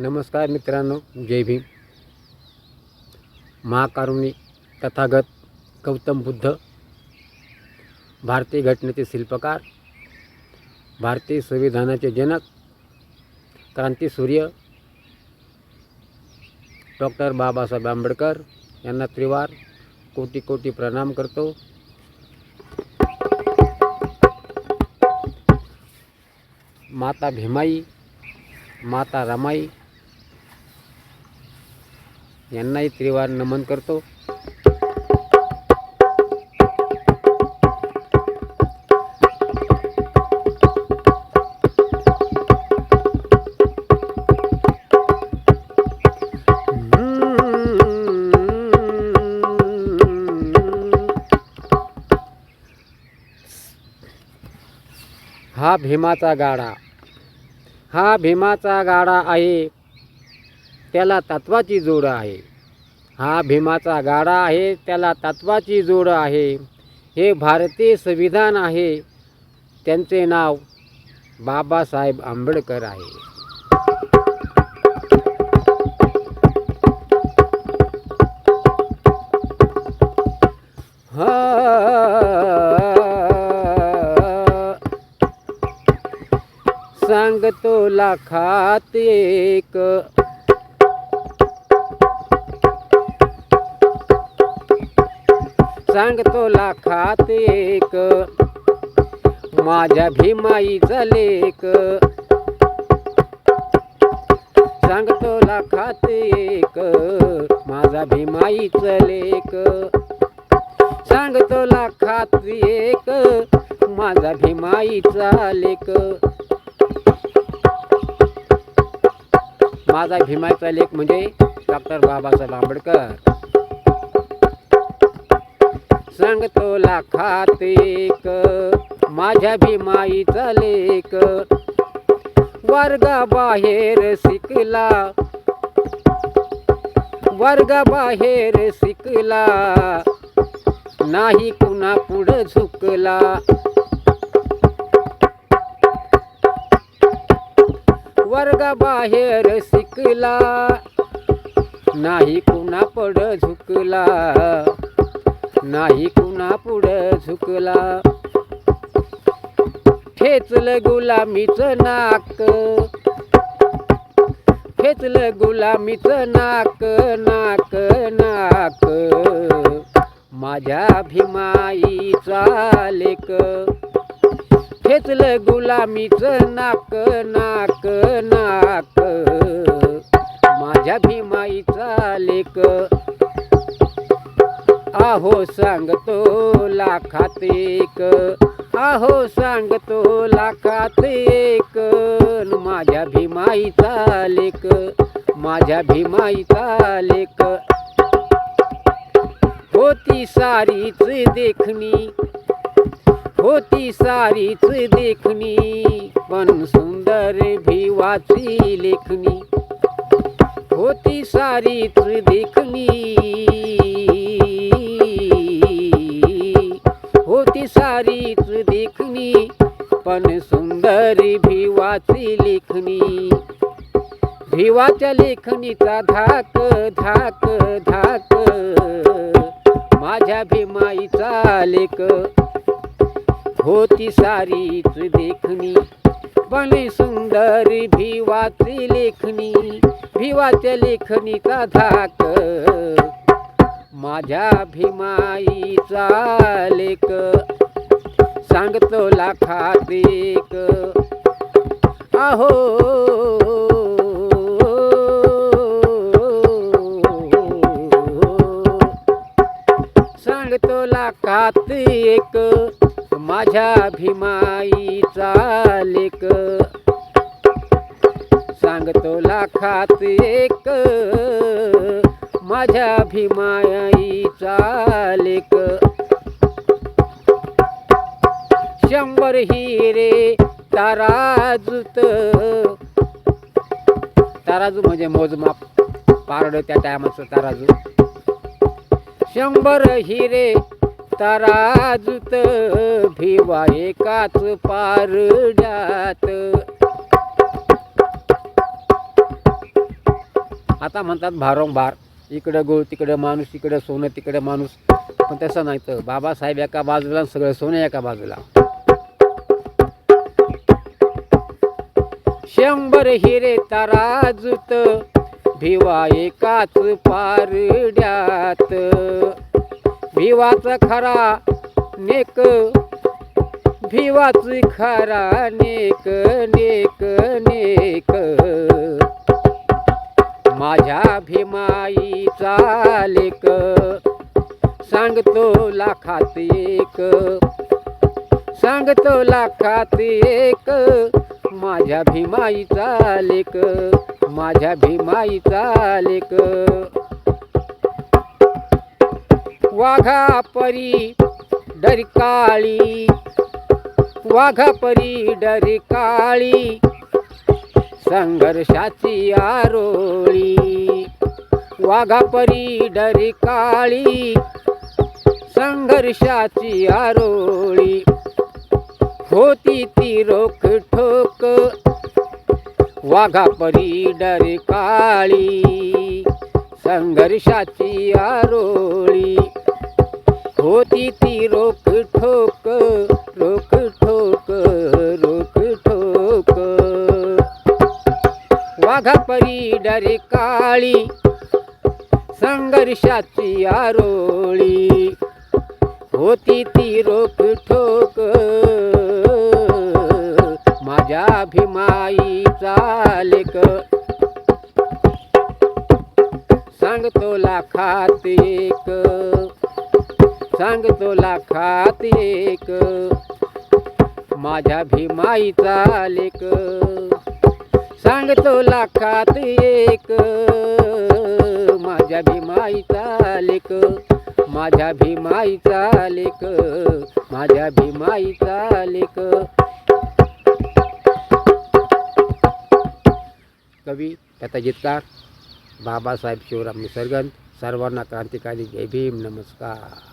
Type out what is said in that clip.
नमस्कार मित्रांनो जय भीम. महाकारुणी तथागत गौतम बुद्ध भारतीय घटनेचे शिल्पकार भारतीय संविधानाचे जनक क्रांतीसूर्य डॉक्टर बाबासाहेब आंबेडकर यांना त्रिवार कोटी कोटी प्रणाम करतो. माता भीमाई माता रमाई यांनाही त्रिवार नमन करतो. हा भीमाचा गाडा. हा भीमाचा गाडा आहे. त्याला तत्वाची जोड आहे. हा भीमाचा गाडा आहे त्याला तत्वाची जोड आहे. हे भारतीय संविधान आहे. त्यांचे नाव बाबासाहेब आंबेडकर आहे. हा. सांगतो लाखात एक सांगतो लाखात एक. माझ्या भीमाईचा लेख सांगतो लाखात एक. माझा भीमाईचा लेख सांगतो लाखात एक. माझा भीमाईचा लेख माझा भीमाईचा लेख म्हणजे डॉक्टर बाबासाहेब आंबेडकर. सांगतो लाखात एक. माझ्या भीमाईचा लेख. वर्गाबाहेर शिकला. वर्गाबाहेर शिकला. नाही कुणा पुढं झुकला. वर्गाबाहेर शिकला. नाही कुणा पड झुकला. नाही कुणा पुढं झुकला. ठेचलं गुलामीचं नाक. ठेचलं गुलामीचं नाक नाक नाक. माझ्या भीमाईचा लेक. खेचलं गुलामीचं नाक नाक नाक. माझ्या भीमाईचा लेक. आहो सांगतो लाखात एक. आहो सांगतो लाखात एक. माझ्या भीमाईचा लेक माझ्या भीमाईचा लेक होती सारीच देखणी होती सारीच देखणी पण सुंदर भिवाची लेखणी. होती सारीच देखणी ती सारीच देखणी पण सुंदर भिवाची लेखणी. भिवाच्या लेखणीचा धाक धाक धाक. माझ्या भीमाईचा लेख. होती सारीच देखणी पण सुंदर भिवाची लेखणी. भिवाच्या लेखणीचा धाक माझ्या भीमाईचा लेख. सांगतो लाखात एक. आहो सांगतो लाखात एक. माझ्या भीमाईचा लेख. सांगतो लाखात एक. माझ्या भीमाईचा लेख शंभर हिरे ताराजूत. ताराजू म्हणजे मोजमाप पारड त्या टायमाचं ताराजू. शंभर हिरे ताराजूत. भिवा एकाच पारड्यात. आता म्हणतात भारंभार. इकडं गुळ तिकडं माणूस इकडं सोनं तिकडं माणूस. पण तसं नाही तर बाबासाहेब एका बाजूला सगळं सोनं एका बाजूला. शंभर हिरे तराजूत भिवा एकाच पारड्यात. भिवाच खरा नेक भिवाच खरा नेक नेक नेक. माझ्या भीमाईचा लेक सांगतो लाखात एक. सांगतो लाखात एक. माझ्या भीमाईचा लेक माझ्या भीमाईचा लेक वाघा परी डरकाळी. वाघा परी डरकाळी. संघर्षाची आरोळी. वाघापरी डरी काळी. संघर्षाची आरोळी. होती ती रोख ठोक. वाघापरी डरी काळी. संघर्षाची आरोळी. होती ती रोख ठोक रोख ठोक. वाघापरी डरे काळी संघर्षाची आरोळी. होती ती रोख ठोक माझ्या भीमाईचा लेख. सांगतो लाखात एक सांगतो लाखात एक माझ्या भीमाईचा लेख. सांगतो लाखात एक. माझ्या भीमाईचा लेख माझ्या भीमाईचा लेख माझ्या भीमाईचा लेख. कवी त्याचा जितकार बाबासाहेब शिवराम निसर्गन सर्वांना क्रांतिकारी जय भीम नमस्कार.